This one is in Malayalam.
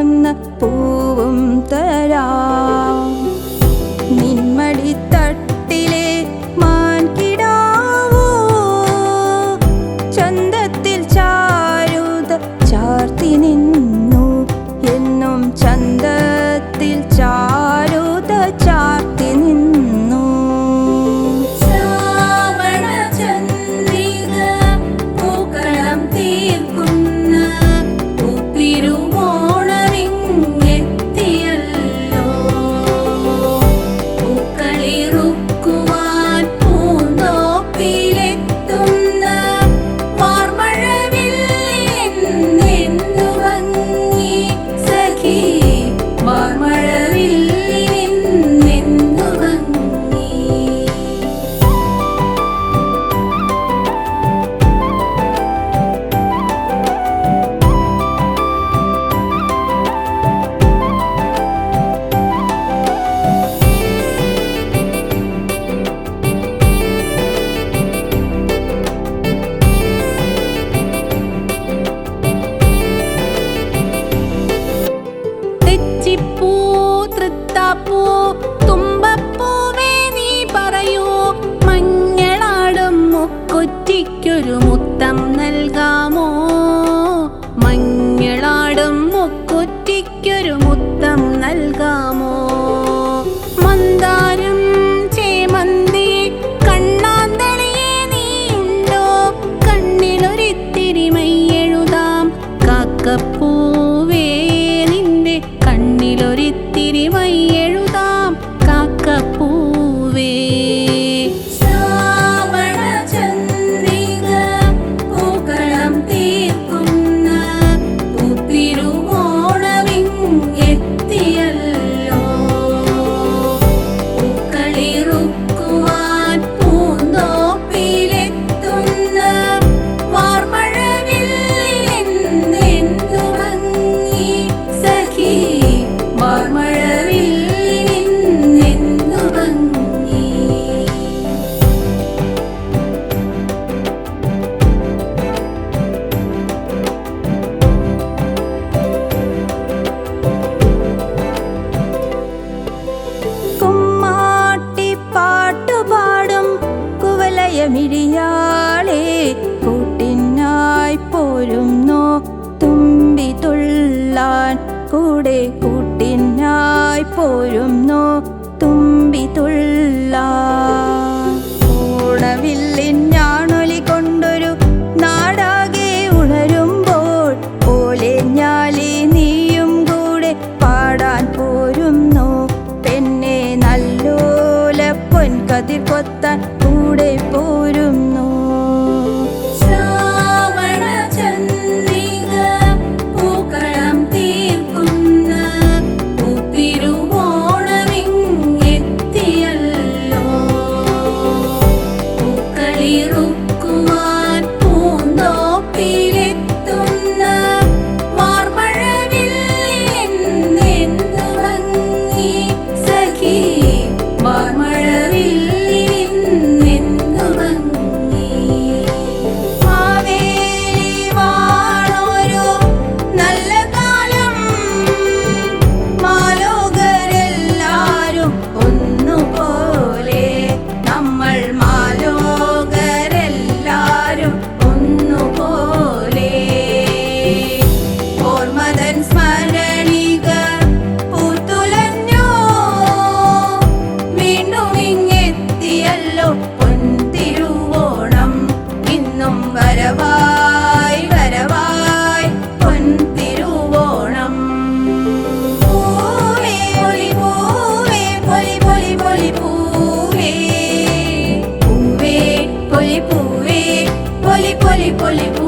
തന്ന പൂവും തരാം. നിന്മടിത്തട്ടിലെ മാൻകിടാവോ ചന്തത്തിൽ ചാരുത ചാർത്തി നിന്നു കാളി കൂട്ടിനായി പോരുന്നു? തുമ്പി തുള്ളാൻ കൂടെ കൂട്ടിനായി പോരുന്നു? തുമ്പി തുള്ളാൻ. ഓണവില്ലിൻ ഞാണൊലി കൊണ്ടൊരു നാടാകെ ഉണരുമ്പോൾ ഓലെ ഞാലി നീയും കൂടെ പാടാൻ പോരുന്നു. പെണ്ണെ നല്ലോല പൊൻകതിർ കൊത്താൻ poli.